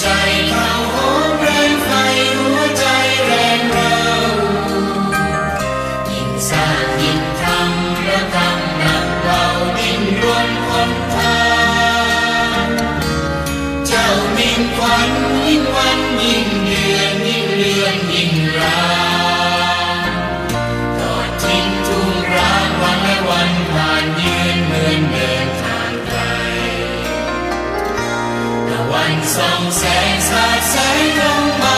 time. Some sẽ ra say goodbye.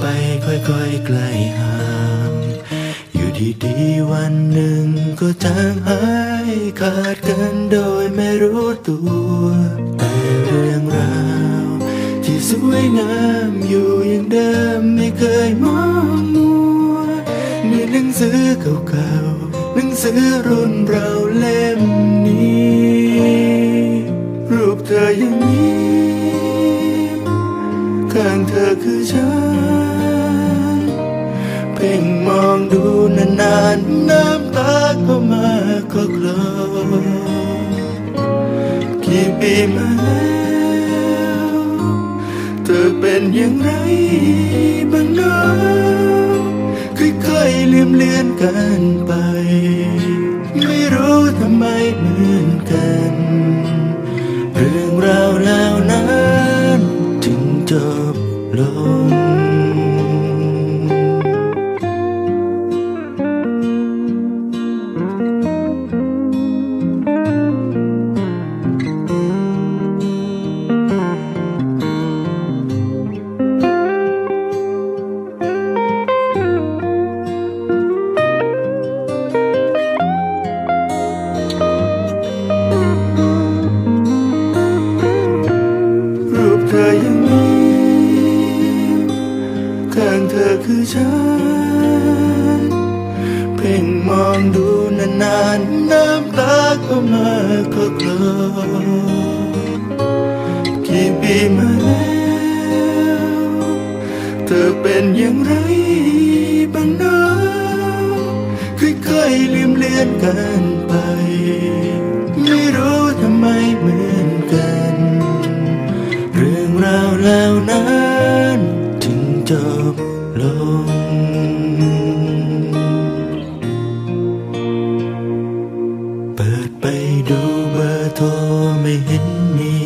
ไปค่อยๆใกล้ห่างอยู่ดีๆวันหนึ่งก็จางหายขาดกันโดยไม่รู้ตัวแต่เรื่องราวที่สวยงามอยู่อย่างเดิมไม่เคยมองมัวในหนังสือเก่าๆหนังสือรุ่นเรา ปีมาแล้วเธอเป็นอย่างไรบ้างนะค่อยๆลืมเลือนกันไป ไม่รู้ทำไม มาแล้ว เธอเป็นอย่างไรบ้างนะค่อยๆลืมเลือนกันไป ไม่รู้ทำไมเหมือนกัน เรื่องราวแล้วนั้นถึงจบลงเปิดไปดูเบอร์โทรไม่เห็นมี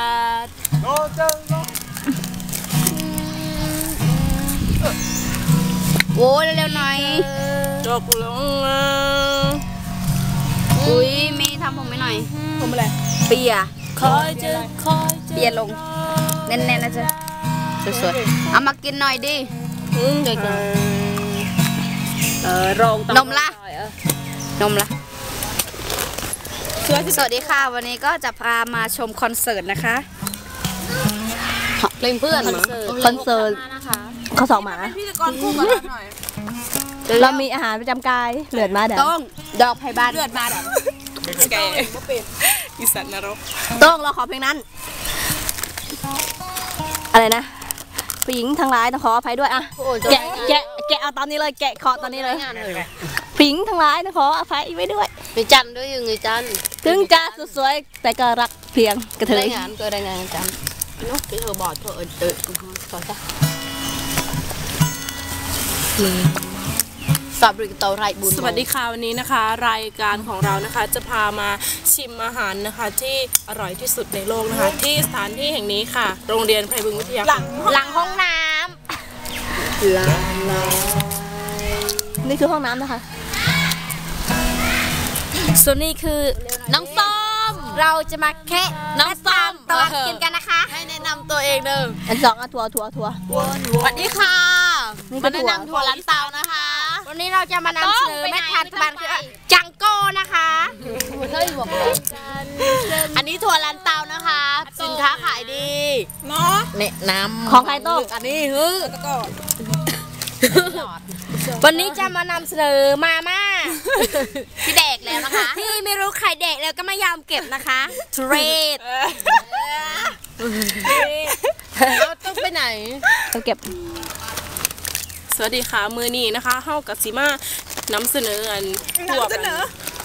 อกาสโอ้ยเร็วๆหน่อยจบลงมาอุ้ยเมย์ทำผมไม่หน่อยผมอะไรเปียค สวยๆเอามากินหน่อยดิอืมเด็กเออรองนมละนมละสวัสดีค่ะ วันนี้ก็จะพามาชมคอนเสิร์ตนะคะเพลงเพื่อนคอนเสิร์ตคอนเสิร์ตข้อสองหมาพิธีกรคู่กันหน่อยเรามีอาหารประจำกายเหลือดมาเดี๋ยวต้องดอกไผ่บ้านเลือดมาดับแกอีสัตว์นรกต้องเราขอเพลงนั้น อะไรนะผู้หญิงทั้งหลายต้องขออภัยด้วยอะแกะแกะแกะเอาตอนนี้เลยแกะขอตอนนี้เลยผู้หญิงทั้งหลายต้องขออภัยไว้ด้วย ไปจันด้วยยังไงจันถึงจะสวยๆแต่ก็รักเพียงกระเทรายยงานก็รายงานจันเนาะที่เธอบอกเธอเออเออขอจ้ะสอบริกเตาไรบุญสวัสดีค่ะวันนี้นะคะ รายการของเรานะคะจะพามาชิมอาหารนะคะ ที่อร่อยที่สุดในโลกนะคะ ที่สถานที่แห่งนี้ค่ะ โรงเรียนไพบึงวิทยาหลังหลังห้องน้นี่คือห้องน้ำนะคะำ ส่วนนี้คือน้องส้มเราจะมาแค่น้องส้มตอนกินกันนะคะ ให้แนะนำตัวเองเด้ออันสองอะทัวร์ทัวร์ทัวร์สวัสดีค่ะนี่ก็มาแนะนำถั่ถั่ววลันเตานะคะ วันนี้เราจะมานำเสนอแม่ทานตะวันคือจังโก้นะคะเฮ้ยบอกเลยอันนี้ถั่วลันเตานะคะสินค้าขายดีเนาะแนะนำของใครโต้งอันนี้ฮึแล้ วก็วันนี้จะมานำเสนอมาม่าที่แดกแล้วนะคะที่ไม่รู้ใครแดกแล้วก็ไม่ยอมเก็บนะคะเทรดแล้วต้องไปไหนต้องเก็บ สวัสดีค่ะมือนี้นะคะเฮากับซิมานำเสนออันพวกอัน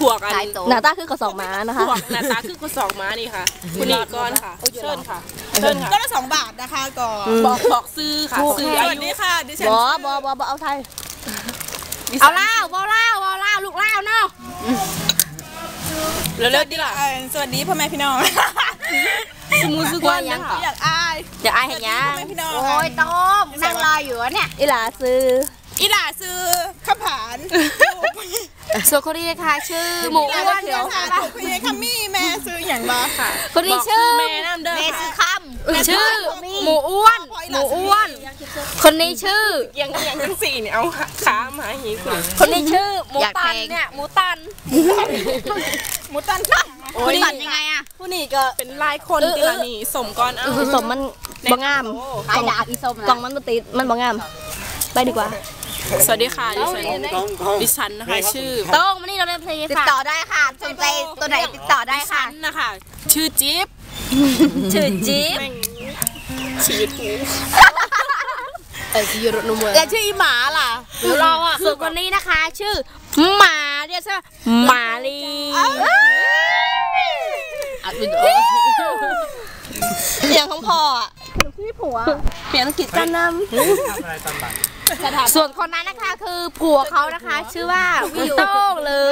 พวกอันขายโต๊ะหน้าตาคือข้อสองหมานะคะพวกหน้าตาคือคนสองม้านี่ค่ะคุณนี่ก่อนค่ะเชิญค่ะเชิญค่ะก็ละสองบาทนะคะก่อนบอกบอกซื้อค่ะซื้อสอาวัสยุดีค่ะดิฉันบอบอบอบอเอาไทย เอาเหล้าเอาเหล้าเอาเหล้าลูกเหล้าเนาะเร็วๆดิล่ะเอ่อสวัสดีพ่อแม่พี่น้องสมูซึกวันยังค่ะอยากอายจะอายเห็นยังพ่อแม่พี่น้องโอ้ยต้มนั่งรออยู่อะเนี่ยอีหลาซื้ออีหล่าซื้อข้าวผานส่วนคนนี้นะคะชื่อหมูอีหอ้ล่าวนเดียวค่ะถูกพี่คัมมี่แม่ซื้ออย่างบ้าค่ะคนนี้บอกชื่อแม่น้ำเด้อเมค่ะซื้อคำ ชื่อ หมูอ้วน หมูอ้วน คนนี้ชื่อ ยังยังทั้งสี่เนี่ยเอาขามาหิคุณคนนี้ชื่อ หมูอยากตันแพงเนี่ยหมูตัน หมูตันหมูตันยังไงอะผู้นี่ก็เป็นลายคนติลานี่สมก่อนเอาผสมมันบ่งามไอ้ดาบอีส้มกล่องมันบ่ติดมันบ่งาม ไปดีกว่าสวัสดีค่ะดิฉันดิฉันนะคะชื่อโต้งมานี่เราเล่นเพลงติดต่อได้ค่ะสนใจตัวไหนติดต่อได้ดิฉัค่ะนนะคะชื่อจิ๊บ ชื่อจี๊บแม่งชีวิตกูเออที่ยูโรนมวยและชื่ออีหมาล่ะเราอะส่วนคนนี้นะคะ ชื่อหมาเรียกรียกฉันว่ามาลีอัดวิดีโอเสียงของพ่ออะพี่ผัวเปลี่ยนกิจการนส่วนคนนั้นนะคะคือผัวเขานะคะ ชื่อว่าวิโต้งหรือ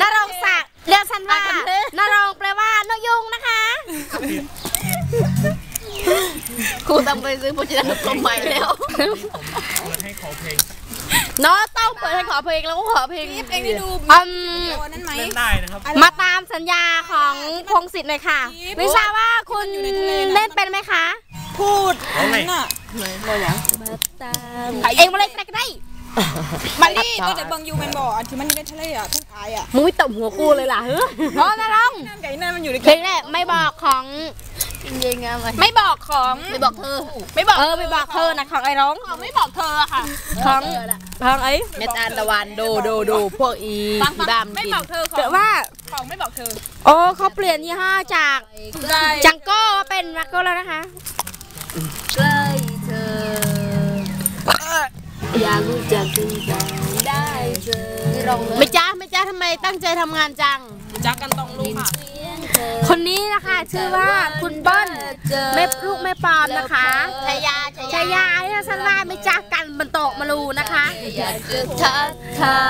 นรงศักดิ์ เรียกฉันว่านรงแปลว่านกยุงนะคะ ครูต้องไปซื้อโภชนาการใหม่แล้วเนาะต้องเปิดให้ขอเพลงแล้วก็ขอเพลงเองได้ดูอืมโอนั้นไหมมาตามสัญญาของพงศิษฐ์หน่อยค่ะไม่ทราบว่าคุณเล่นเป็นไหมคะ พูดน่ะเองมาเล่นก็ได้ มาลี่ก็จะเบิ่งยูแมนบอกอันที่มันอยู่ในทะเลอะทุ่งอายอะมึงไม่ตบหัวกูเลยล่ะเฮ้ยพร้อมนะน้องนั่นไก่นั่นมันอยู่ในเพลงแรกไม่บอกของยิงไงมันไม่บอกของไม่บอกเธอ ไม่บอกเออไม่บอกเธอนะของไอ้ร้องไม่บอกเธอค่ะของของไอ้เมตาตะวันโดโดโดพวกอีอีดำไม่กินบอกเธอขอเกิงดว่าของไม่บอกเธอโอ้เขาเปลี่ยนยี่ห้อจากจังโก้มาเป็นมักโก้แล้วนะคะ อยากรู้จักถึงกันได้เจอลองเลยไม่จ้าไม่จ้าทำไมตั้งใจทำงานจังจักกันต้องรู้ค่ะ คนนี้นะคะชื่อว่าคุณเปิ้ลแม่ลูกแม่ปอมนะคะชายาชาชายาที่สันว่าไม่จากกันบนโต๊ะมารูนะคะอยากจะทักทา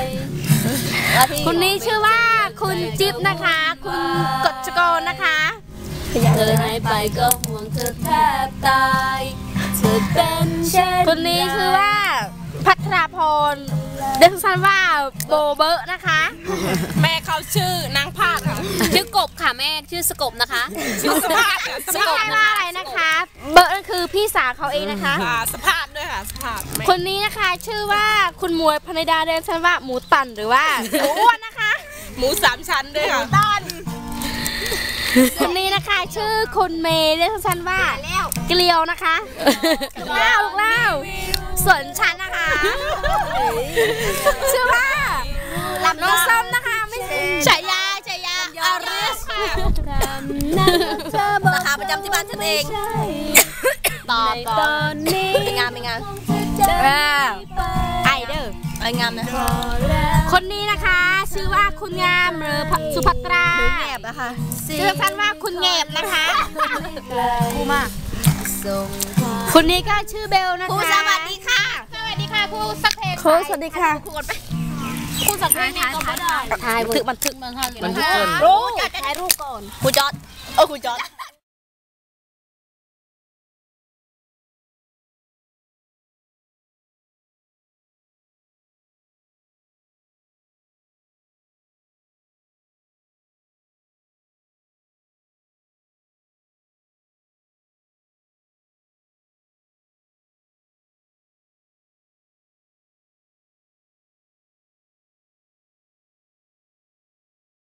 ยคนนี้ชื่อว่าคุณจิ๊บนะคะ คุณกฎชกรนะคะเธอหายไปก็ห่วงเธอแทบตาย เธอเป็นเช่นคนนี้ชื่อว่าพัทราพรเรียกสั้นๆว่าโบเบอร์นะคะ แม่เขาชื่อนางภาคค่ะชื่อกบค่ะแม่ชื่อสกบนะคะชื่อสภาพค่ะสไม่ภาพใช่ว่าอะไรนะคะ เบอร์นั่นคือพี่สาวเขาเองนะคะอ่าสภาพด้วยค่ะสภาพแม่คนนี้นะคะชื่อว่าคุณมวยพนิดาเรียกสั้นว่าหมูตันหรือว่าหมูอ้วนนะคะ หมูสามชั้นด้วยค่ะคนนี้นะคะ ชื่อคุณเมย์เรียกสั้นๆว่า เกลียวนะคะลูกเล่าลูกเล่าส่วนฉันนะคะชื่อว่าลำน้องส้มนะคะไม่ใช่ฉายาฉายาอาริสค่ะราคาประจำที่บ้านฉันเองต่อต่อตอนนี้เป็นงานเป็นงานเออไอเดอร์ไปงานนะคนนี้นะคะชื่อว่าคุณงามหรือสุภัตราแอบนะคะชื่อสั้นว่าคุณเงบนะคะกูมาก ส่งคนนี้ก็ชื่อเบลนะคะครูสวัสดีค่ะ สวัสดีค่ะครูสักเพลงครูสวัสดีค่ะครูก่อนไปครูสักเพลงนี้ก็ไม่ได้ถ่ายบันทึกบันทึกมันทุกคนรู้จะถ่ายรูปก่อนครูจอดเออครูจอด